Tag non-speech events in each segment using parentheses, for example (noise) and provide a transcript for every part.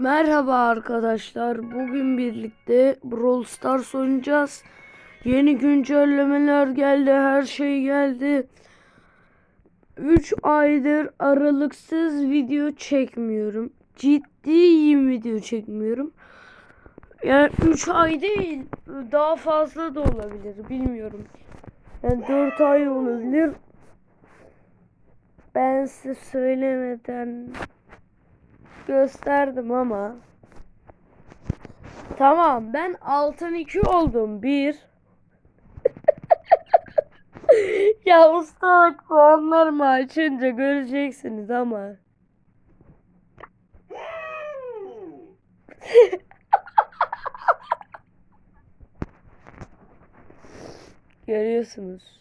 Merhaba arkadaşlar. Bugün birlikte Brawl Stars oynayacağız. Yeni güncellemeler geldi. Her şey geldi. 3 aydır aralıksız video çekmiyorum. Ciddiyim video çekmiyorum. Yani 3 ay değil. Daha fazla da olabilir. Bilmiyorum. Yani 4 ay olabilir. Ben size söylemeden gösterdim ama. Tamam ben altın 2 oldum. 1 (laughs) Ya ustalık puanlarımı açınca göreceksiniz ama. (laughs) Görüyorsunuz.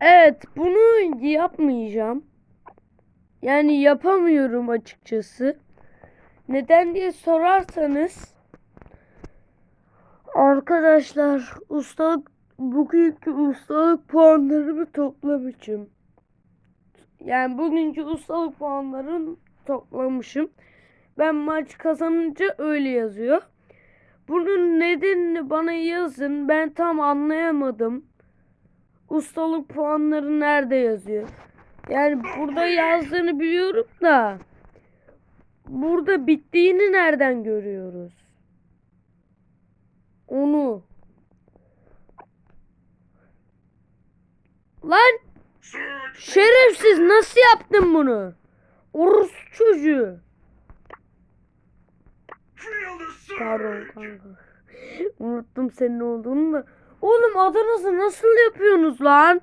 Evet, bunu yapmayacağım. Yani yapamıyorum açıkçası. Neden diye sorarsanız arkadaşlar ustalık bugünkü ustalık puanlarımı toplamışım. Yani bugünkü ustalık puanlarını toplamışım. Ben maç kazanınca öyle yazıyor. Bunun nedenini bana yazın. Ben tam anlayamadım. Ustalık puanları nerede yazıyor? Yani burada yazdığını biliyorum da burada bittiğini nereden görüyoruz? Onu. Lan şerefsiz nasıl yaptın bunu? Orus çocuğu. Pardon kanka. Unuttum senin olduğunu da. Oğlum adınızı nasıl yapıyorsunuz lan?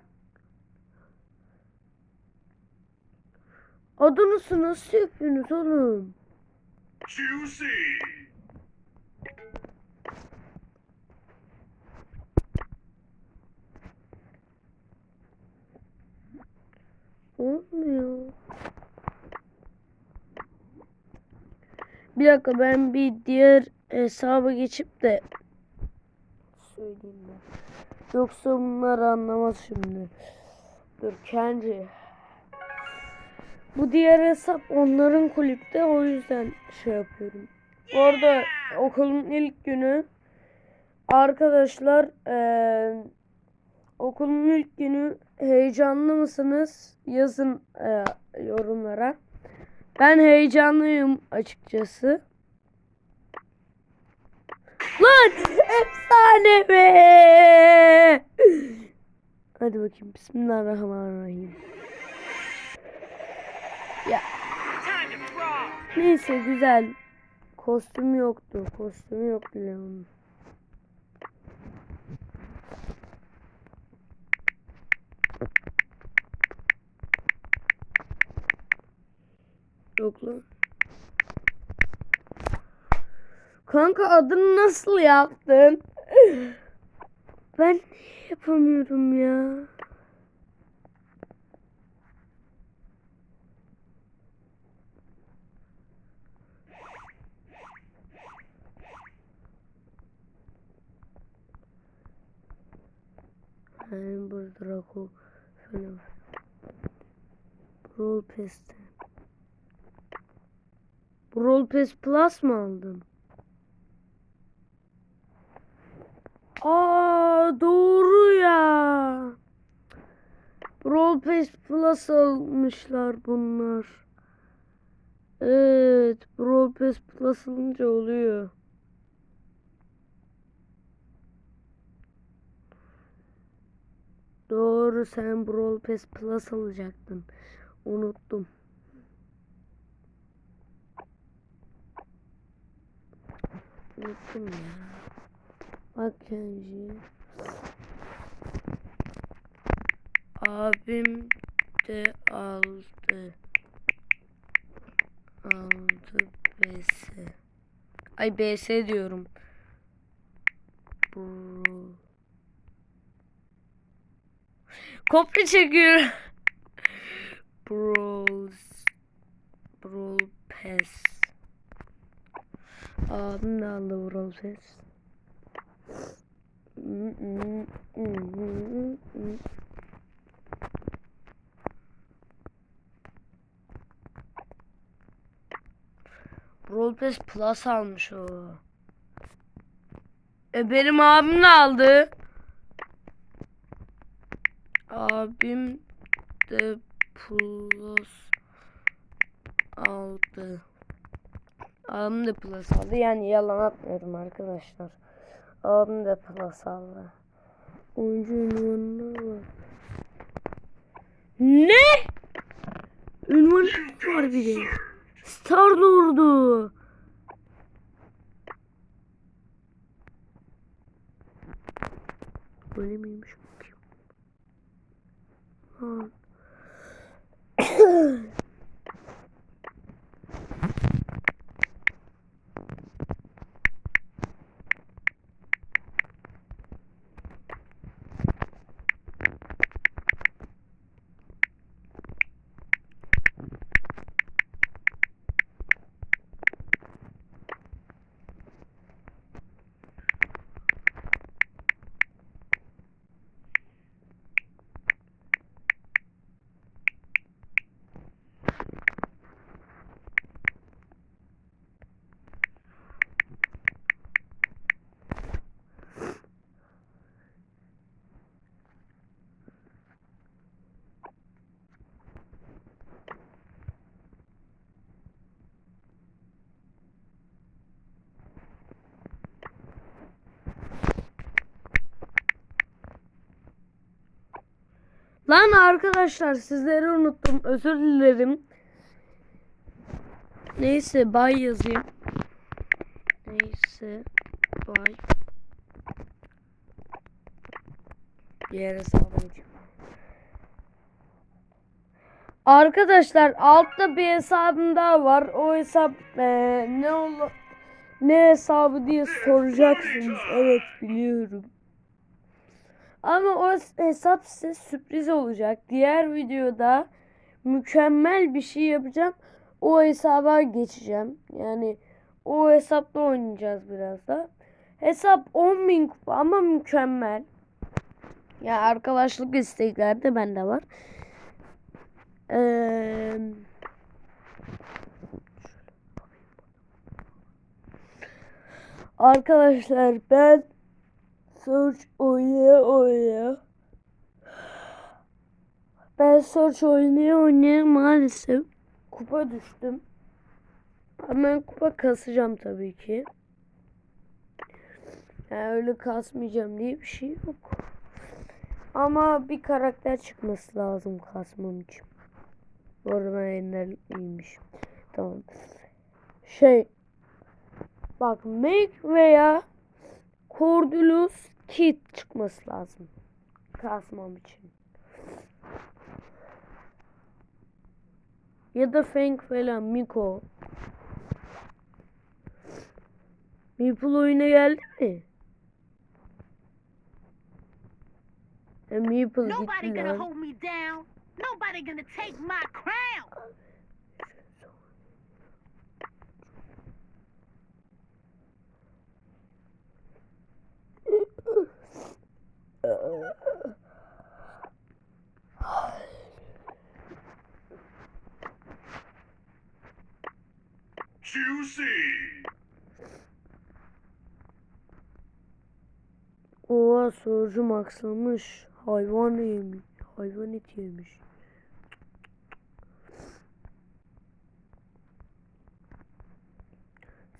Adınızı nasıl yapıyorsunuz oğlum? Juicy. Olmuyor. Bir dakika ben bir diğer hesaba geçip de söyleyeyim ben. Yoksa bunlar anlamaz şimdi. Dur kendi. Bu diğer hesap onların kulüpte o yüzden şey yapıyorum. Bu arada okulun ilk günü arkadaşlar eee, okulun ilk günü heyecanlı mısınız? Yazın eee, yorumlara. Ben heyecanlıyım açıkçası. Lan efsane be! Hadi bakayım Bismillahirrahmanirrahim. Ya neyse güzel. Kostüm yoktu. Kostümü yok bile onun. Yok lan. Kanka adını nasıl yaptın? (laughs) Ben yapamıyorum ya? Brawl Pass'te. Brawl Pass Plus mı aldın? Aa doğru ya. Brawl Pass Plus almışlar bunlar. Evet, Brawl Pass Plus alınca oluyor. Doğru sen Brawl Pass Plus alacaktın. Unuttum. Unuttum ya. Bak Kenji. Abim de aldı. Aldı BS. Ay BS diyorum. Bro. Kopya çekiyor. Brawl Brawl Pass. Abim de aldı Brawl Pass. Brawl Pass Plus almış o. E benim abim ne aldı? Abim de Plus aldı. Abim de Plus aldı. Yani yalan atmıyorum arkadaşlar. Abim de Plus aldı. Oyuncu ünvanına bak. Ne? Ünvan var bir de. Star Lord'u. Böyle miymiş bakayım. Ha. Lan arkadaşlar sizleri unuttum. Özür dilerim. Neyse bay yazayım. Neyse bay. Diğer hesabım. Arkadaşlar altta bir hesabım daha var. O hesap eee, ne ne hesabı diye soracaksınız. Evet biliyorum. Ama o hesap size sürpriz olacak. Diğer videoda mükemmel bir şey yapacağım. O hesaba geçeceğim. Yani o hesapla oynayacağız biraz da. Hesap 10.000 kupa ama mükemmel. Ya arkadaşlık istekleri de bende var. Eee Arkadaşlar ben Search oynaya oynaya. Ben Search oynaya oynaya maalesef kupa düştüm. Hemen kupa kasacağım tabii ki. Yani öyle kasmayacağım diye bir şey yok. Ama bir karakter çıkması lazım kasmam için. Bu arada ben. Tamam. Şey. Bak make veya Cordulus Kit çıkması lazım. Kasmam için. Ya da Fang falan Miko. Meeple oyuna geldi mi? E, Meeple gitti gonna lan. Juicy. Oha sorucu maksamış. Hayvan yemiş. Hayvan eti yemiş.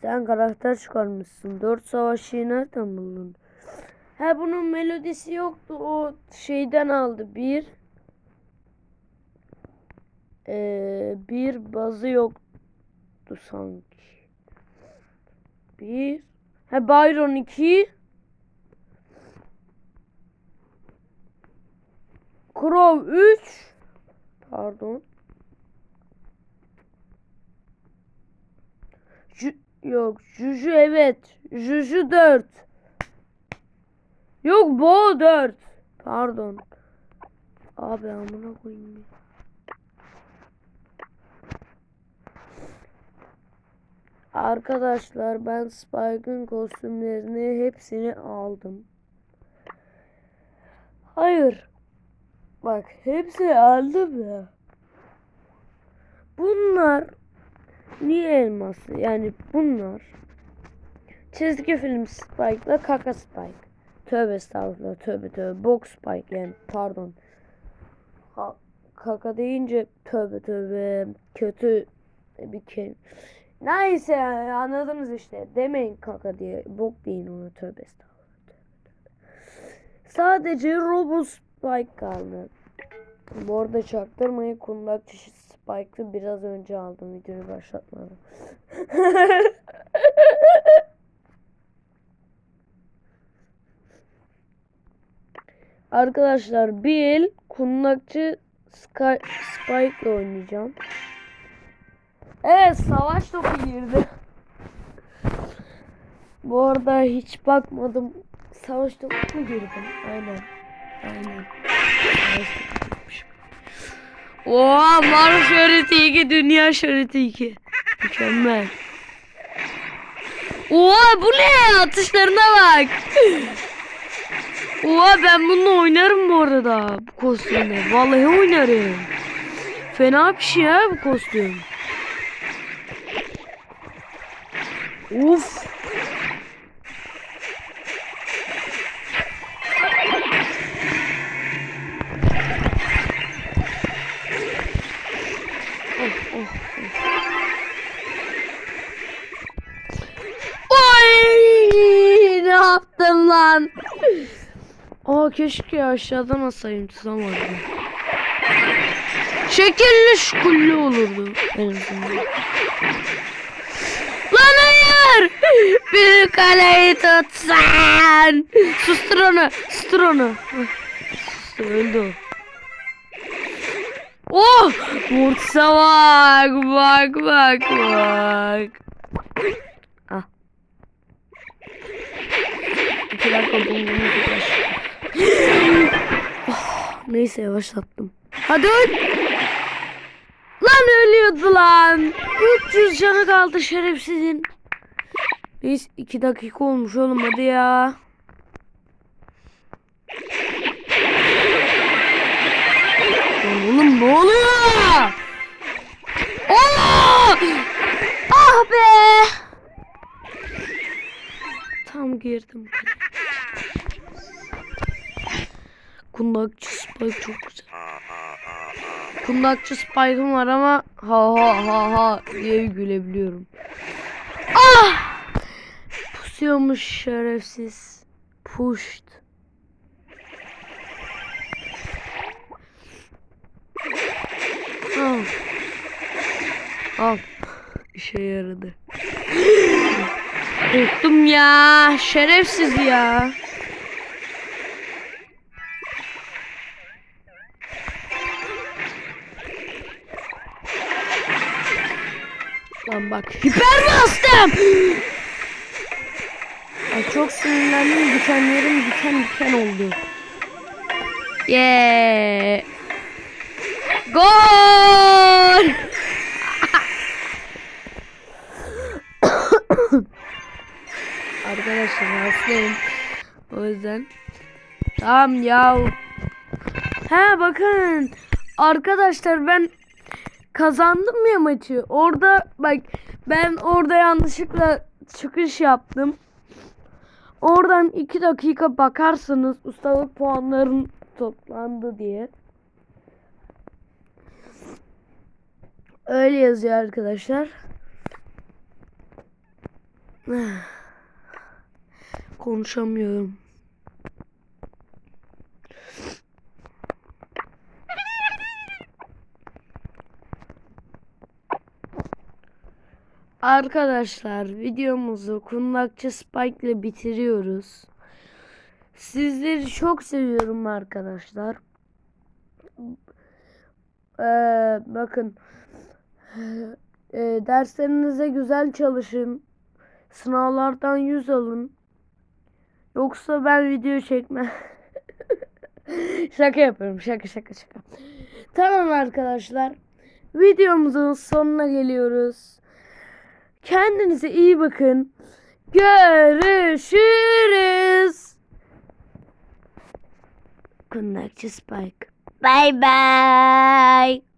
Sen karakter çıkarmışsın. Dört savaşçıyı nereden buldun? Ha bunun melodisi yoktu. O şeyden aldı. Bir Ee, bir bazı yoktu sanki. Bir Ha Byron 2 Crow 3 Pardon. Ju yok. Juju evet. Juju 4. Yok Bo 4. Pardon. Abi amına koyayım. Arkadaşlar ben Spike'ın kostümlerini hepsini aldım. Hayır. Bak hepsini aldım ya. Bunlar Niye elması? Yani bunlar. Çizgi film Spike'la kaka Spike. Tövbe estağfurullah. Tövbe tövbe. Box Spike yani. Pardon. Ha, kaka deyince tövbe tövbe. Kötü bir kelime. Neyse anladınız işte. Demeyin kaka diye. Bok deyin ona. Tövbe estağfurullah. Sadece Robo Spike kaldı. Bu arada çaktırmayın kundakçı Spike'ı biraz önce aldım videoyu başlatmadan. (laughs) Arkadaşlar bir el kundakçı Sky, Spike ile oynayacağım. Evet savaş topu girdi. Bu arada hiç bakmadım. Savaş topu mu girdim? Aynen. Aynen. Oha Mars şöhreti 2 Dünya şöhreti 2 Mükemmel Oha bu ne atışlarına bak Oha ben bununla oynarım bu arada Bu kostümle Vallahi oynarım Fena bir şey ya bu kostüm Uf Oy! Ne yaptım lan? Aa keşke aşağıdan asayım tutamadım. Şekilli şukullu olurdu en. Hayır! Büyük kaleyi tutsan! Sustur onu! Sustur onu! Heh, Sustu öldü o. Oh! Vursa bak! Bak bak bak! Ah. İki dakika yaklaş. Oh, neyse yavaşlattım. Hadi öl. Lan ölüyordu lan. 300 canı kaldı şerefsizin. Neyse 2 dakika olmuş oğlum hadi ya. Oğlum ne oluyor? Aa! Ah be! Tam girdim. Kundakçı Spike çok güzel. Kundakçı Spike'ım var ama ha ha ha ha diye gülebiliyorum. Ah! Pusuyormuş şerefsiz. Pushed. Al. Al. İşe yaradı. Korktum ya. Şerefsiz ya. Lan bak hiper bastım. Ay çok sinirlendim. Dikenlerim diken diken oldu. Yeah. Gol! (coughs) Arkadaşlar hastayım. O yüzden. Tamam ya. He bakın. Arkadaşlar ben kazandım ya maçı. Orada bak ben orada yanlışlıkla çıkış yaptım. Oradan 2 dakika bakarsanız ustalık puanların toplandı diye. Öyle yazıyor arkadaşlar. (sighs) Konuşamıyorum. Arkadaşlar videomuzu kundakçı Spike ile bitiriyoruz. Sizleri çok seviyorum arkadaşlar. Ee, bakın Ee, derslerinize güzel çalışın. Sınavlardan 100 alın. Yoksa ben video çekmem. (laughs) şaka yapıyorum. Şaka şaka şaka. Tamam arkadaşlar. Videomuzun sonuna geliyoruz. Kendinize iyi bakın. Görüşürüz. Kundakçı Spike. Bye bye.